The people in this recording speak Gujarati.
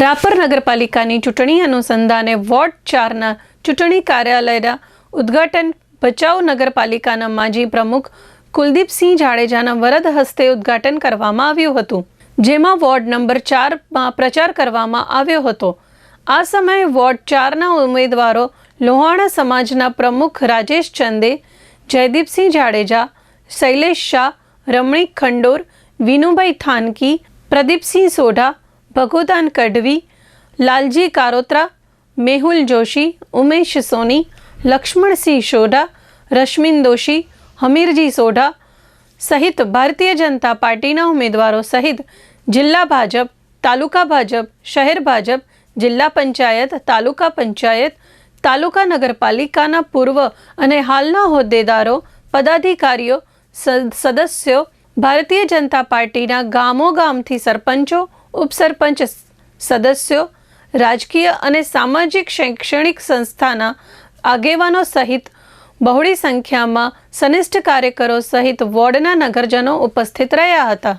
રાપર નગરપાલિકાની ચૂંટણી અનુસંધાને વોર્ડ ચારના ચૂંટણી કાર્યાલયના ઉદ્ઘાટન ભચાઉ નગરપાલિકાના માજી પ્રમુખ કુલદીપસિંહ જાડેજાના વરદ હસ્તે ઉદ્ઘાટન કરવામાં આવ્યું હતું, જેમાં વોર્ડ નંબર ચારમાં પ્રચાર કરવામાં આવ્યો હતો. આ સમયે વોર્ડ ચારના ઉમેદવારો લોહાણા સમાજના પ્રમુખ રાજેશ ચંદે, જયદીપસિંહ જાડેજા, શૈલેષ શાહ, રમણીક ખંડોર, વિનુભાઈ થાનકી, પ્રદીપસિંહ સોઢા ભગુદાન કઢવી, લાલજી કારોત્રા, મેહુલ જોશી, ઉમેશ સોની, લક્ષ્મણસિંહ સોઢા, રશ્મિન દોશી, હમીરજી સોઢા સહિત ભારતીય જનતા પાર્ટીના ઉમેદવારો સહિત જિલ્લા ભાજપ, તાલુકા ભાજપ, શહેર ભાજપ, જિલ્લા પંચાયત, તાલુકા પંચાયત, તાલુકા નગરપાલિકાના પૂર્વ અને હાલના હોદ્દેદારો, પદાધિકારીઓ સદસ્યો, ભારતીય જનતા પાર્ટીના ગામો ગામથી સરપંચો ઉપસરપંચ સદસ્યો, રાજકીય અને સામાજિક શૈક્ષણિક સંસ્થાના આગેવાનો સહિત બહોળી સંખ્યામાં સનિષ્ઠ કાર્યકરો સહિત વોર્ડના નગરજનો ઉપસ્થિત રહ્યા હતા.